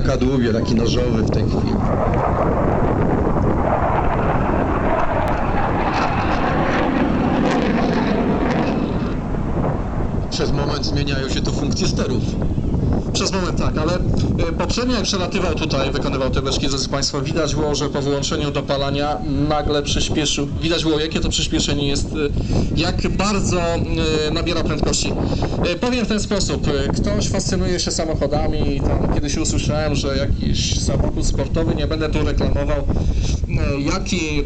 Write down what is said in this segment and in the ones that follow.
kadłubie, taki nożowy w tej chwili. Przez moment zmieniają się tu funkcje sterów. Przez moment tak, ale y, poprzednio jak przelatywał tutaj, wykonywał te beczki, drodzy Państwo, widać było, że po wyłączeniu dopalania nagle przyspieszył. Widać było, jakie to przyspieszenie jest, y, jak bardzo y, nabiera prędkości. Powiem w ten sposób, ktoś fascynuje się samochodami i tam kiedyś usłyszałem, że jakiś samochód sportowy, nie będę tu reklamował, jaki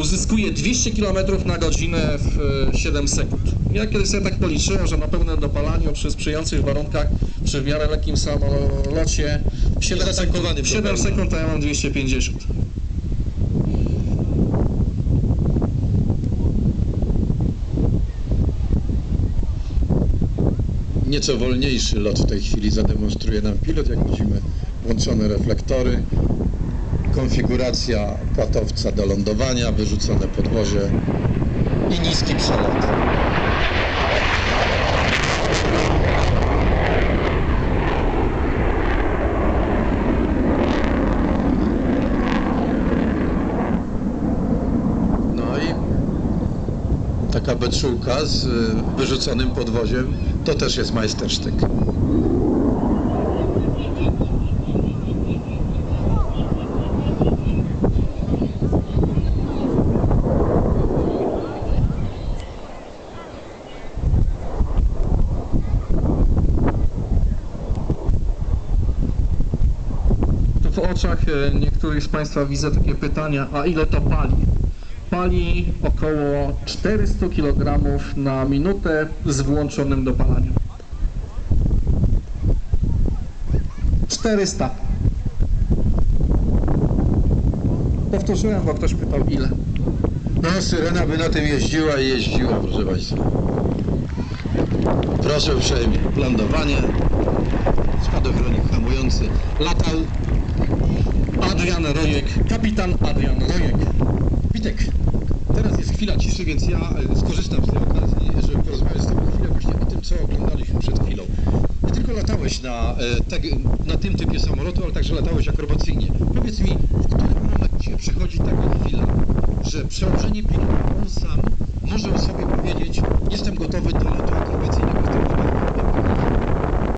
uzyskuje 200 km na godzinę w y, 7 sekund. Ja kiedyś sobie tak policzyłem, że na pełnym dopalaniu przy sprzyjających warunkach, przy w miarę lekkim samolocie, w 7, Zatankowany sekund, w 7 problem. sekund to ja mam 250. Nieco wolniejszy lot w tej chwili zademonstruje nam pilot, jak widzimy włączone reflektory, konfiguracja płatowca do lądowania, wyrzucone podwozie i niski przelot. No taka beczułka z y, wyrzuconym podwoziem to też jest majstersztyk. Oczach e, niektórych z Państwa widzę takie pytania, a ile to pali? Pali około 400 kg na minutę z włączonym dopalaniem. 400. Powtórzyłem, bo ktoś pytał ile. No, syrena by na tym jeździła i jeździła, proszę Państwa. Proszę uprzejmie, lądowanie, spadochronik hamujący, latał. Adrian Rojek, kapitan Adrian Rojek. Witek, teraz jest chwila ciszy, więc ja e, skorzystam z tej okazji, żeby porozmawiać z Tobą chwilę właśnie o tym, co oglądaliśmy przed chwilą. Ty tylko latałeś na, e, teg, na tym typie samolotu, ale także latałeś akrobacyjnie. Powiedz mi, w którym momencie przychodzi taka chwila, że przełożenie pilota, on sam może